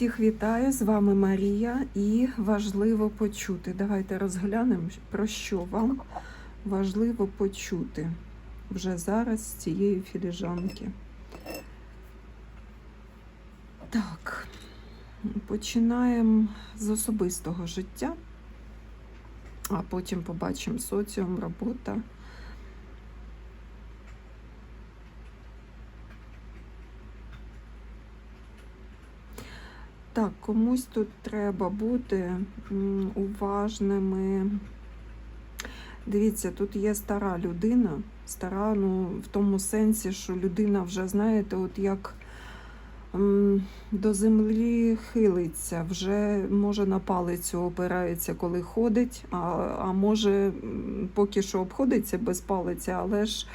Всіх вітаю, з вами Марія, і важливо почути. Давайте розглянемо, про що вам важливо почути вже зараз з цієї філіжанки. Так, починаємо з особистого життя, а потім побачимо соціум, робота. Так, комусь тут треба бути уважними. Дивіться, тут є стара людина. Стара, ну, в тому сенсі, що людина вже, знаєте, от як до землі хилиться, вже може на палицю опирається, коли ходить, а, а може поки що обходиться без палиці, але ж.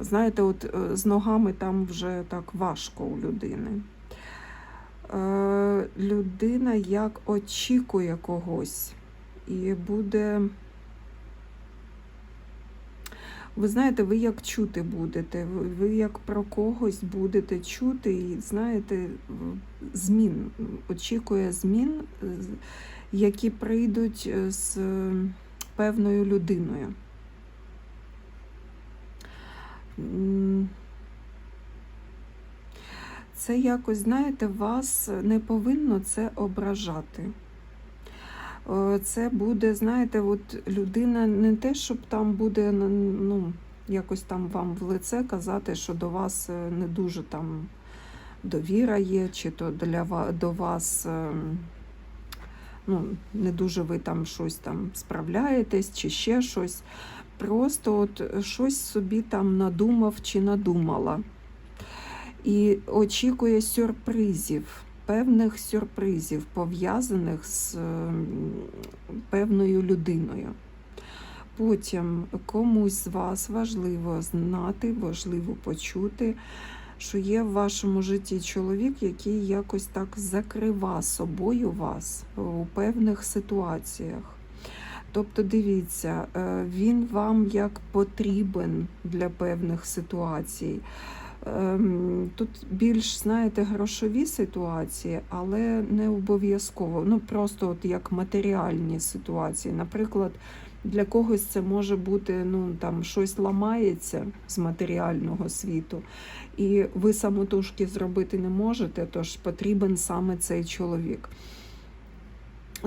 Знаєте, от е, з ногами там вже так важко у людини людина як очікує когось. І буде. Ви знаєте, ви як чути будете, ви- як про когось будете чути, і знаєте, змін, очікує змін, е, які прийдуть е, з е, певною людиною. Це якось, знаєте, вас не повинно це ображати. Е, Це буде, знаєте, от людина не те, щоб там буде ну, якось там вам в лице казати, що до вас е, не дуже там довіра є, чи то для до вас е, ну, не дуже ви там щось там справляєтесь, чи ще щось. Просто от щось собі там надумав чи надумала і очікує сюрпризів, певних сюрпризів, пов'язаних з ем, певною людиною. Потім комусь з вас важливо знати, важливо почути, що є в вашому житті чоловік, який якось так закрива собою вас у певних ситуаціях. Тобто, дивіться, е, він вам як потрібен для певних ситуацій. Ем, Тут більш, знаєте, грошові ситуації, але не обов'язково. Ну, просто от як матеріальні ситуації. Наприклад, для когось це може бути ну, там, щось ламається з матеріального світу, і ви самотужки зробити не можете, тож потрібен саме цей чоловік.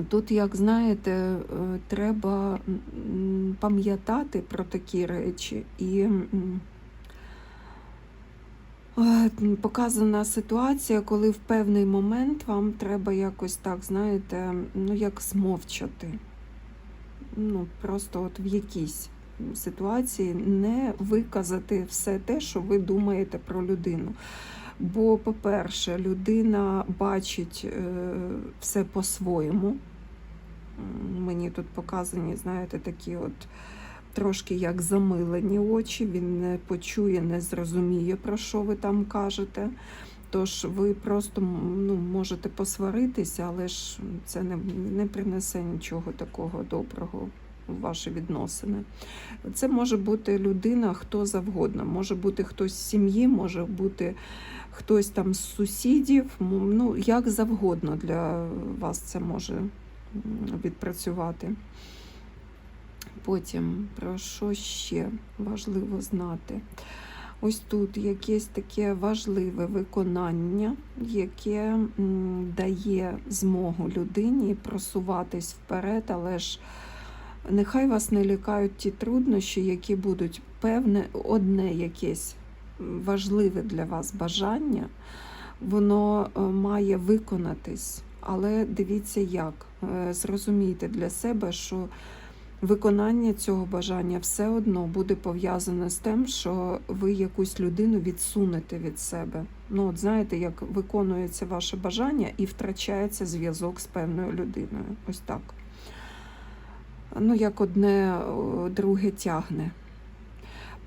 Тут, як знаєте, е, треба пам'ятати про такі речі і. Е, Показана ситуація, коли в певний момент вам треба якось так, знаєте, ну як змовчати. Ну, просто от в якійсь ситуації не виказати все те, що ви думаєте про людину. Бо, по-перше, людина бачить е, все по-своєму. Мені тут показані, знаєте, такі от трошки як замилені очі, він не почує, не зрозуміє, про що ви там кажете. Тож ви просто ну, можете посваритися, але ж це не, не принесе нічого такого доброго ваші відносини. Це може бути людина, хто завгодно. Може бути хтось з сім'ї, може бути хтось там з сусідів. Ну, як завгодно для вас це може відпрацювати. Потім про що ще важливо знати? Ось тут якесь таке важливе виконання, яке дає змогу людині просуватись вперед, але ж нехай вас не лякають ті труднощі, які будуть певне, одне якесь важливе для вас бажання, воно е, має виконатись. Але дивіться як. Е, Зрозумійте для себе, що виконання цього бажання все одно буде пов'язане з тим, що ви якусь людину відсунете від себе. Ну, от знаєте, як виконується ваше бажання і втрачається зв'язок з певною людиною. Ось так. Ну, як одне друге тягне.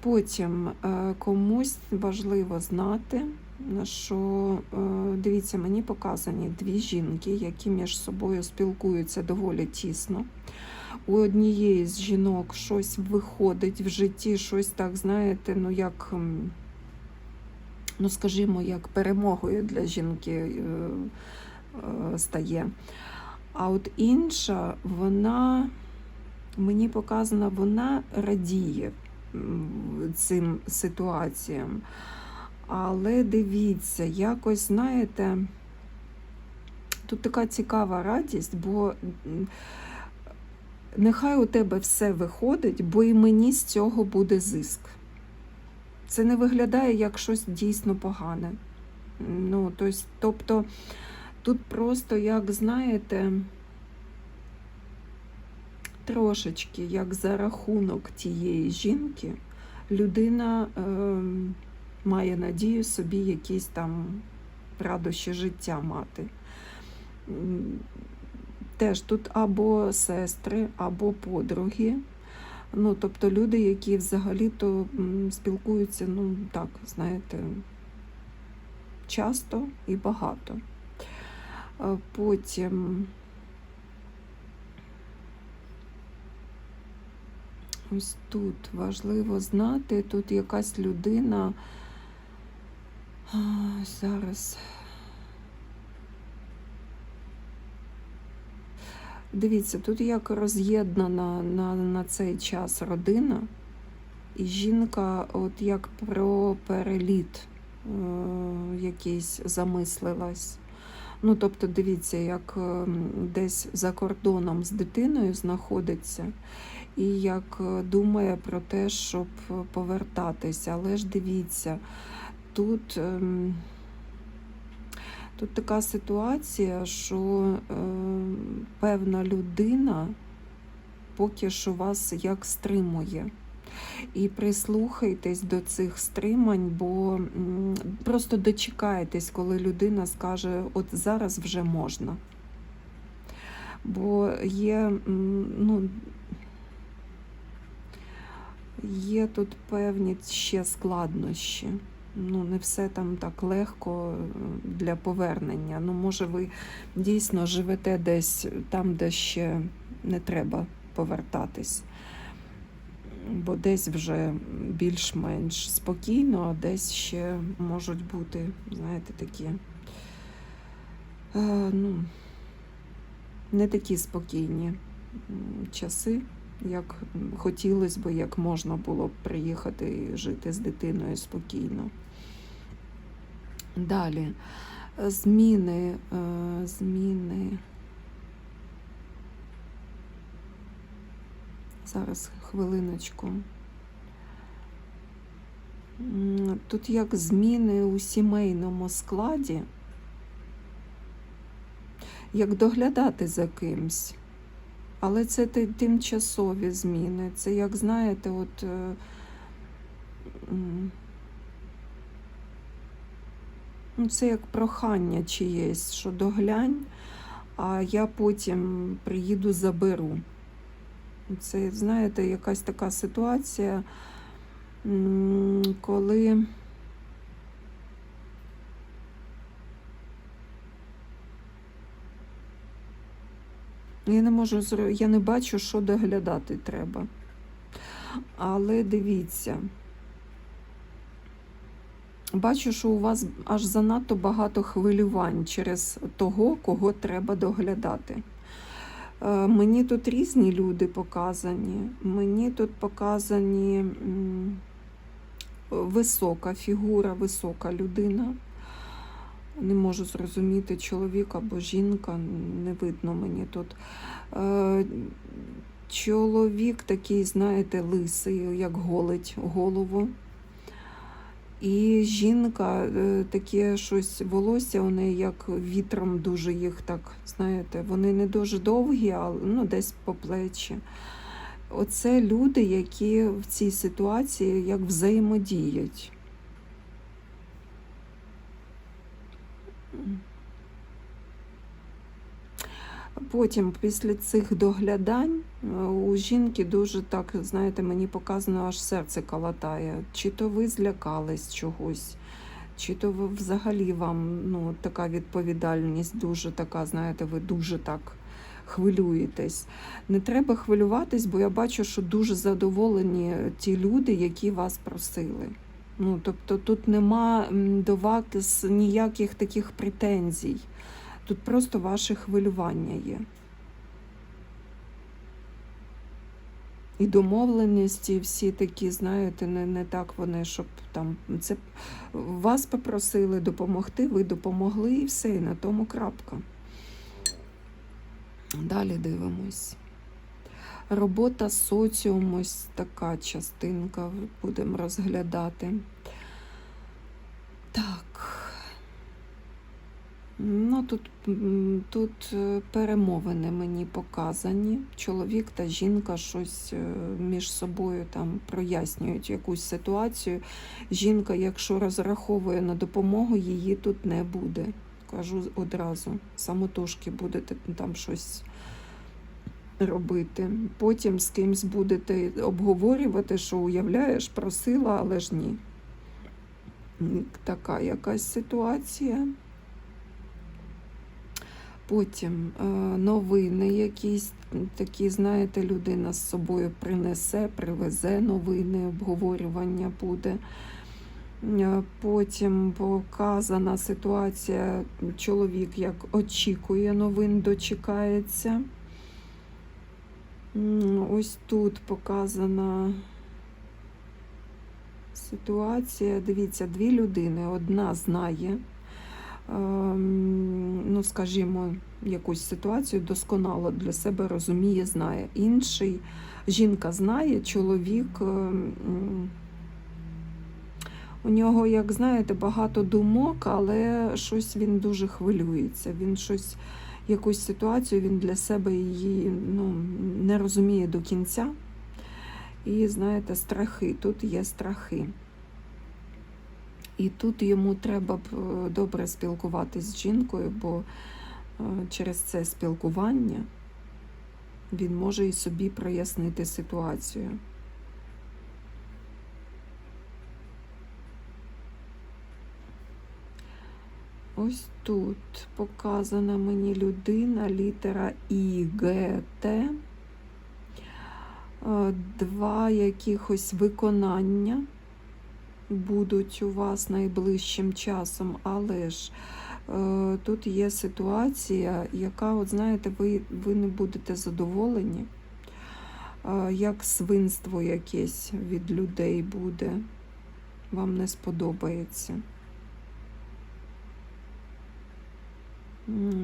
Потім е, комусь важливо знати, що е, дивіться, мені показані дві жінки, які між собою спілкуються доволі тісно у однієї з жінок щось виходить в житті, щось так, знаєте, ну як ну, скажімо, як перемогою для жінки е, е, стає. А от інша, вона мені показана, вона радіє цим ситуаціям. Але дивіться, якось, знаєте, тут така цікава радість, бо нехай у тебе все виходить, бо і мені з цього буде зиск. Це не виглядає як щось дійсно погане. Ну, тобто, тут просто, як знаєте, трошечки як за рахунок тієї жінки, людина ем, має надію собі якісь там радощі життя мати. Теж тут або сестри, або подруги. Ну, тобто люди, які взагалі-то спілкуються, ну так, знаєте, часто і багато. Е, Потім ось тут важливо знати, тут якась людина. Зараз. Дивіться, тут як роз'єднана на, на цей час родина, і жінка, от як про переліт е, якийсь замислилась. Ну, тобто, дивіться, як ем, десь за кордоном з дитиною знаходиться, і як е, думає про те, щоб повертатися. Але ж дивіться, тут. ем, Тут така ситуація, що е, певна людина поки що вас як стримує. І прислухайтесь до цих стримань, бо просто дочекайтесь, коли людина скаже, от зараз вже можна. Бо є, ну, є тут певні ще складнощі. Ну, не все там так легко для повернення. Ну, може, ви дійсно живете десь там, де ще не треба повертатись. Бо десь вже більш-менш спокійно, а десь ще можуть бути, знаєте, такі е, ну, не такі спокійні часи, як хотілося б, як можна було б приїхати і жити з дитиною спокійно. Далі. Е, Зміни, е, зміни. Зараз хвилиночку. Тут як зміни у сімейному складі, як доглядати за кимсь. Але це тимчасові зміни. Це, як знаєте, от. Ну, це як прохання чиєсь, що доглянь, а я потім приїду, заберу. Це, знаєте, якась така ситуація, коли я не можу я не бачу, що доглядати треба. Але дивіться. Бачу, що у вас аж занадто багато хвилювань через того, кого треба доглядати. Е, Мені тут різні люди показані. Мені тут показані висока фігура, висока людина. Не можу зрозуміти, чоловік або жінка, не видно мені тут. Е, Чоловік такий, знаєте, лисий, як голить голову. І жінка е, таке щось волосся, у неї як вітром дуже їх так, знаєте, вони не дуже довгі, а ну, десь по плечі. Оце люди, які в цій ситуації як взаємодіють. Потім, після цих доглядань, е, у жінки дуже так, знаєте, мені показано, аж серце калатає. Чи то ви злякались чогось, чи то ви взагалі вам ну, така відповідальність дуже така, знаєте, ви дуже так хвилюєтесь. Не треба хвилюватись, бо я бачу, що дуже задоволені ті люди, які вас просили. Ну, тобто тут нема до вас ніяких таких претензій. Тут просто ваше хвилювання є. І домовленості всі такі, знаєте, не, не так вони, щоб там це вас попросили допомогти, ви допомогли і все, і на тому крапка. Далі дивимось. Робота соціум, ось така частинка будемо розглядати. Так. Ну, тут, тут е, перемовини мені показані. Чоловік та жінка щось е, між собою там прояснюють якусь ситуацію. Жінка, якщо розраховує на допомогу, її тут не буде. Кажу одразу. Самотужки будете там щось робити. Потім з кимсь будете обговорювати, що уявляєш, просила, але ж ні. Така якась ситуація. Потім е, новини якісь такі, знаєте, людина з собою принесе, привезе новини, обговорювання буде. Е, Потім показана ситуація, чоловік як очікує новин, дочекається. Ось тут показана ситуація. Дивіться, дві людини. Одна знає, ну, скажімо, якусь ситуацію досконало для себе розуміє, знає. Інший жінка знає, чоловік. ем, У нього, як знаєте, багато думок, але щось він дуже хвилюється. Він щось, якусь ситуацію він для себе її ну, не розуміє до кінця. І знаєте, страхи. Тут є страхи. І тут йому треба б е, добре спілкуватись з жінкою, бо е, через це спілкування він може і собі прояснити ситуацію. Ось тут показана мені людина, літера І, Г. Е, Два якихось виконання будуть у вас найближчим часом, але ж е, тут є ситуація, яка, от знаєте, ви, ви не будете задоволені, е, як свинство якесь від людей буде, вам не сподобається.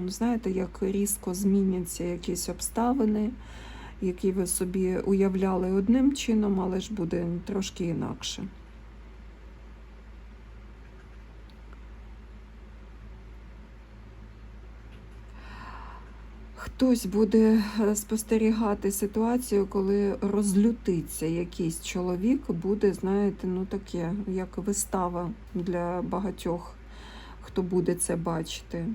Знаєте, як різко зміняться якісь обставини, які ви собі уявляли одним чином, але ж буде трошки інакше. Хтось буде е, спостерігати ситуацію, коли розлютиться якийсь чоловік, буде, знаєте, ну таке, як вистава для багатьох, хто буде це бачити.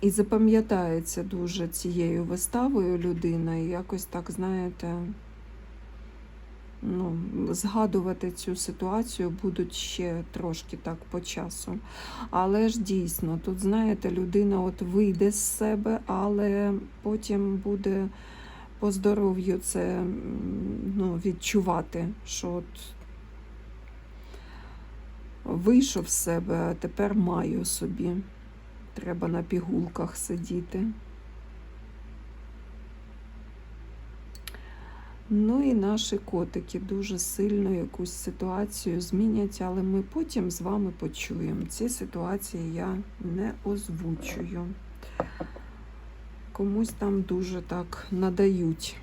І запам'ятається дуже цією виставою людина, і якось так, знаєте, ну, згадувати цю ситуацію будуть ще трошки так по часу. Але ж дійсно, тут, знаєте, людина от вийде з себе, але потім буде по здоров'ю це ну, відчувати, що от вийшов з себе, а тепер маю собі. Треба на пігулках сидіти. Ну і наші котики дуже сильно якусь ситуацію змінять, але ми потім з вами почуємо. Ці ситуації я не озвучую. Комусь там дуже так надають.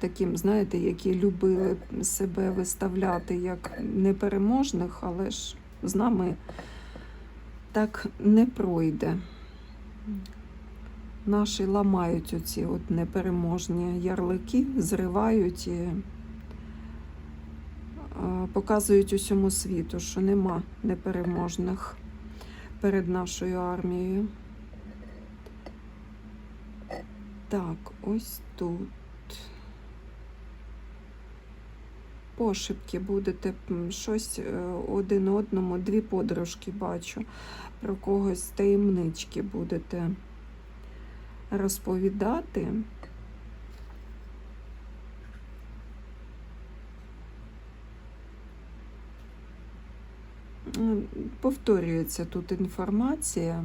Таким, знаєте, які любили себе виставляти як непереможних, але ж з нами так не пройде. Наші ламають оці от непереможні ярлики, зривають і показують усьому світу, що нема непереможних перед нашою армією. Так, ось тут. Пошепки будете щось е, один одному, дві подружки бачу, про когось таємнички будете розповідати. Повторюється тут інформація,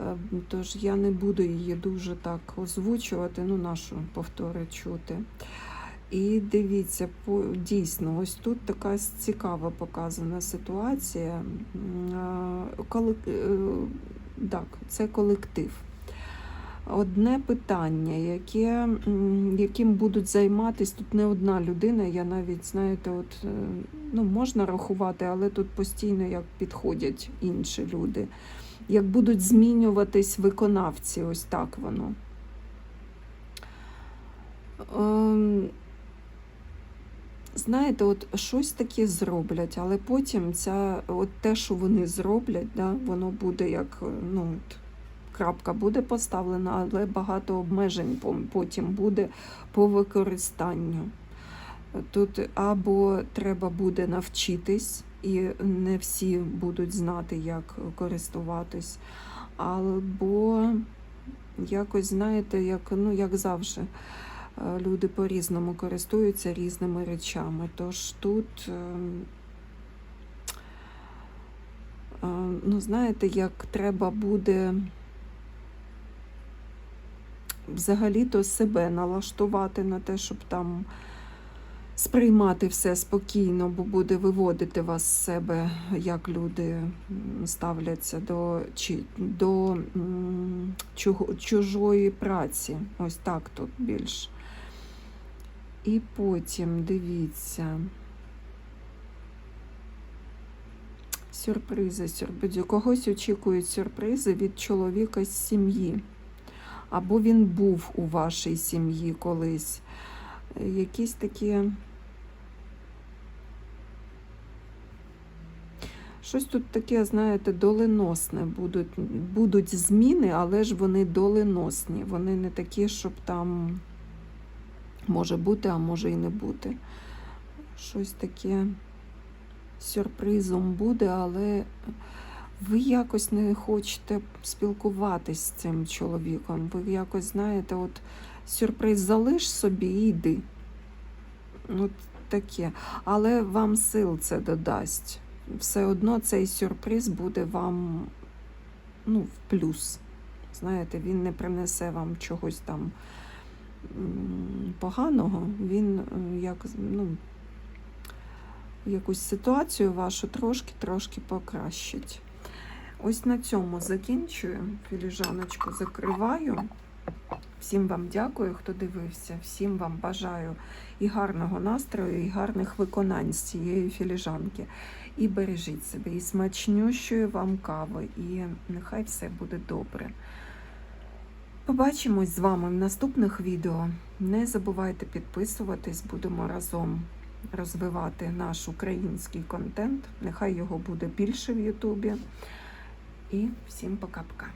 е, тож я не буду її дуже так озвучувати, ну, нашу повтори чути. І дивіться, дійсно, ось тут така цікава показана ситуація. Е, е, так, це колектив. Одне питання, яке, яким будуть займатися тут не одна людина. Я навіть, знаєте, от, е, ну, можна рахувати, але тут постійно як підходять інші люди. Як будуть змінюватись виконавці, ось так воно. Ем, Знаєте, от щось таке зроблять, але потім ця, от те, що вони зроблять, да, воно буде як ну, от, крапка буде поставлена, але багато обмежень потім буде по використанню. Тут або треба буде навчитись, і не всі будуть знати, як користуватись, або якось, знаєте, як, ну, як завжди. Е, Люди по-різному користуються різними речами. Тож тут, е, е, ну, знаєте, як треба буде взагалі-то себе налаштувати на те, щоб там сприймати все спокійно, бо буде виводити вас з себе, як люди ставляться до, чи, до чужої праці. Ось так тут більш. І потім дивіться. Сюрпризи, сюрпризи. Когось очікують сюрпризи від чоловіка з сім'ї. Або він був у вашій сім'ї колись. Якісь такі. Щось тут таке, знаєте, доленосне будуть, будуть зміни, але ж вони доленосні. Вони не такі, щоб там може бути, а може і не бути. Щось таке сюрпризом буде, але ви якось не хочете спілкуватись з цим чоловіком. Ви якось знаєте, от сюрприз залиш собі і йди. От таке. Але вам сил це додасть. Все одно цей сюрприз буде вам ну, в плюс. Знаєте, він не принесе вам чогось там поганого. Він е, як, ну, якусь ситуацію вашу трошки-трошки покращить. Ось на цьому закінчую. Філіжаночку закриваю. Всім вам дякую, хто дивився. Всім вам бажаю і гарного настрою, і гарних виконань з цієї філіжанки. І бережіть себе, і смачнющої вам кави, і нехай все буде добре. Побачимось з вами в наступних відео. Не забувайте підписуватись, будемо разом розвивати наш український контент. Нехай його буде більше в Ютубі. І всім пока-пока.